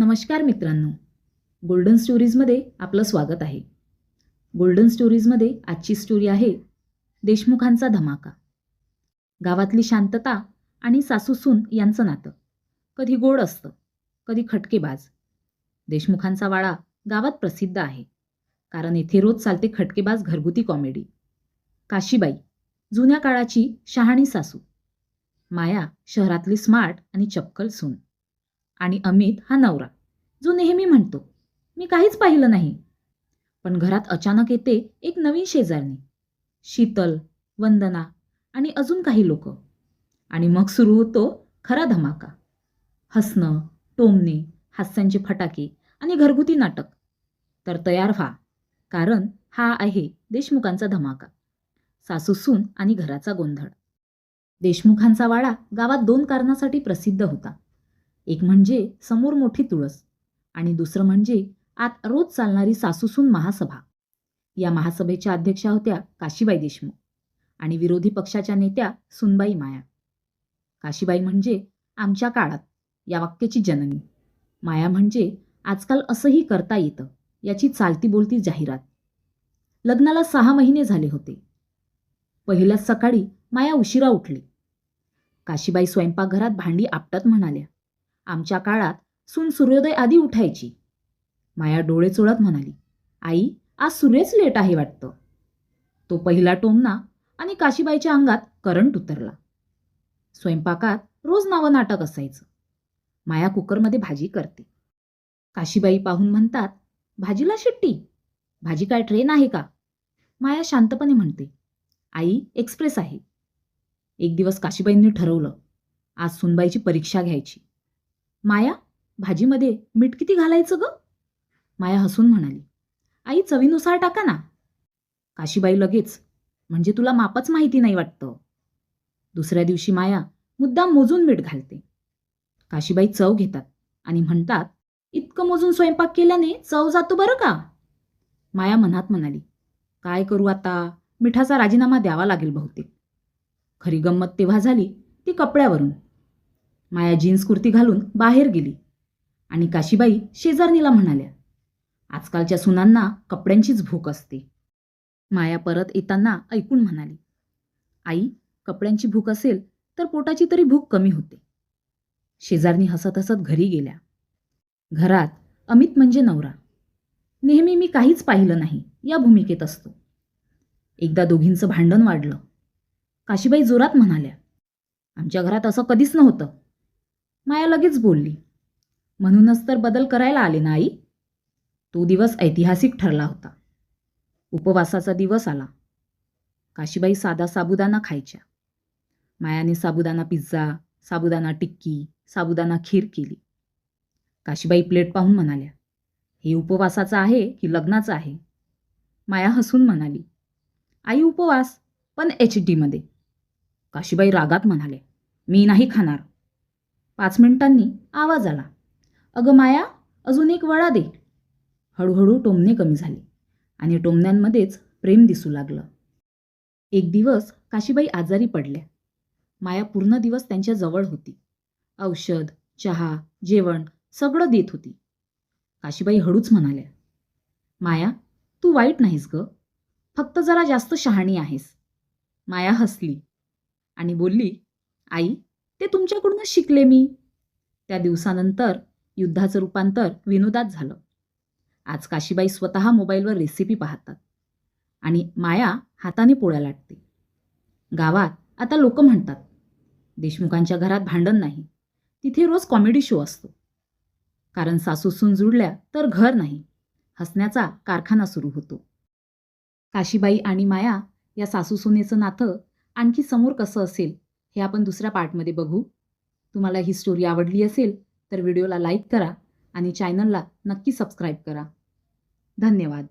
नमस्कार मित्रांनो. गोल्डन स्टोरीजमध्ये आपलं स्वागत आहे. गोल्डन स्टोरीजमध्ये आजची स्टोरी आहे देशमुखांचा धमाका. गावातली शांतता आणि सासूसून यांचं नातं. कधी गोड असतं कधी खटकेबाज. देशमुखांचा वाडा गावात प्रसिद्ध आहे. कारण येथे रोज चालते खटकेबाज घरगुती कॉमेडी काशीबाई जुन्या काळाची शहाणी सासू. माया शहरातली स्मार्ट आणि चपकल सून. आणि अमित हा नवरा जो नेहमी म्हणतो मी काहीच पाहिलं नाही. पण घरात अचानक येते एक नवीन शेजारणी शीतल वंदना आणि अजून काही लोक. आणि मग सुरू होतो खरा धमाका. हसणं टोमणे हास्यांचे फटाके आणि घरगुती नाटक. तर तयार व्हा कारण हा आहे देशमुखांचा धमाका. सासूसून आणि घराचा गोंधळ. देशमुखांचा वाडा गावात दोन कारणासाठी प्रसिद्ध होता. एक म्हणजे समोर मोठी तुळस आणि दुसरं म्हणजे आत रोज चालणारी सासूसून महासभा. या महासभेच्या अध्यक्षा होत्या काशीबाई देशमुख आणि विरोधी पक्षाच्या नेत्या सुनबाई माया. काशीबाई म्हणजे आमच्या काळात या वाक्याची जननी. माया म्हणजे आजकाल असंही करता येतं याची चालती बोलती जाहिरात. लग्नाला सहा महिने झाले होते. पहिल्याच सकाळी माया उशिरा उठली. काशीबाई स्वयंपाकघरात भांडी आपटत म्हणाल्या. आमच्या काळात सून सूर्योदय आधी उठायची. माया डोळे चोळत म्हणाली आई आज सूर्यच लेट आहे वाटतं. तो पहिला टोमना आणि काशीबाईच्या अंगात करंट उतरला. स्वयंपाकात रोज नावं नाटक असायचं. माया कुकरमध्ये भाजी करते. काशीबाई पाहून म्हणतात भाजीला शिट्टी? भाजी काय ट्रेन आहे का? माया शांतपणे म्हणते आई एक्सप्रेस आहे. एक दिवस काशीबाईंनी ठरवलं आज सुनबाईची परीक्षा घ्यायची. माया भाजीमध्ये मीठ किती घालायचं ग? माया हसून म्हणाली आई चवीनुसार टाका ना. काशीबाई लगेच म्हणजे तुला मापच माहिती नाही वाटतं. दुसऱ्या दिवशी माया मुद्दाम मोजून मीठ घालते. काशीबाई चव घेतात आणि म्हणतात इतकं मोजून स्वयंपाक केल्याने चव जातो बरं का? माया मनात म्हणाली काय करू आता? मिठाचा राजीनामा द्यावा लागेल बहुतेक. खरी गंमत तेव्हा झाली ती कपड्यावरून. माया जीन्स कुर्ती घालून बाहेर गेली. आणि काशीबाई शेजारणीला म्हणाल्या आजकालच्या सुनांना कपड्यांचीच भूक असते. माया परत येताना ऐकून म्हणाली आई कपड्यांची भूक असेल तर पोटाची तरी भूक कमी होते. शेजारणी हसत हसत घरी गेल्या. घरात अमित म्हणजे नवरा. नेहमी मी काहीच पाहिलं नाही या भूमिकेत असतो. एकदा दोघींचं भांडण वाढलं. काशीबाई जोरात म्हणाल्या आमच्या घरात असं कधीच नव्हतं. माया लगेच बोलली म्हणूनच तर बदल करायला आले ना आई. तो दिवस ऐतिहासिक ठरला होता. उपवासाचा दिवस आला. काशीबाई साधा साबुदाणा खायच्या. मायाने साबुदाणा पिझ्झा साबुदाणा टिक्की साबुदाणा खीर केली. काशीबाई प्लेट पाहून म्हणाल्या हे उपवासाचं आहे की लग्नाचं आहे? माया हसून म्हणाली आई उपवास पण एच डीमध्ये काशीबाई रागात म्हणाले मी नाही खाणार. पाच मिनिटांनी आवाज आला. अगं माया अजून एक वडा दे. हळूहळू टोमणे कमी झाले आणि टोमण्यांमध्येच प्रेम दिसू लागलं. एक दिवस काशीबाई आजारी पडल्या. माया पूर्ण दिवस त्यांच्या जवळ होती. औषध चहा जेवण सगळं देत होती. काशीबाई हळूच म्हणाल्या माया तू वाईट नाहीस ग. फक्त जरा जास्त शहाणी आहेस. माया हसली आणि बोलली आई ते तुमच्याकडूनच शिकले मी. त्या दिवसानंतर युद्धाचं रूपांतर विनोदात झालं. आज काशीबाई स्वतः मोबाईलवर रेसिपी पाहतात. आणि माया हाताने पोळ्या लाटते. गावात आता लोक म्हणतात देशमुखांच्या घरात भांडण नाही. तिथे रोज कॉमेडी शो असतो. कारण सासूसून जुळल्या तर घर नाही. हसण्याचा कारखाना सुरू होतो. काशीबाई आणि माया या सासूसुनेचं नातं आणखी समोर कसं असेल हे आपण दुसऱ्या पार्टमध्ये बघू. तुम्हाला ही स्टोरी आवडली असेल तर व्हिडिओला लाईक करा आणि चॅनलला नक्की सबस्क्राईब करा. धन्यवाद.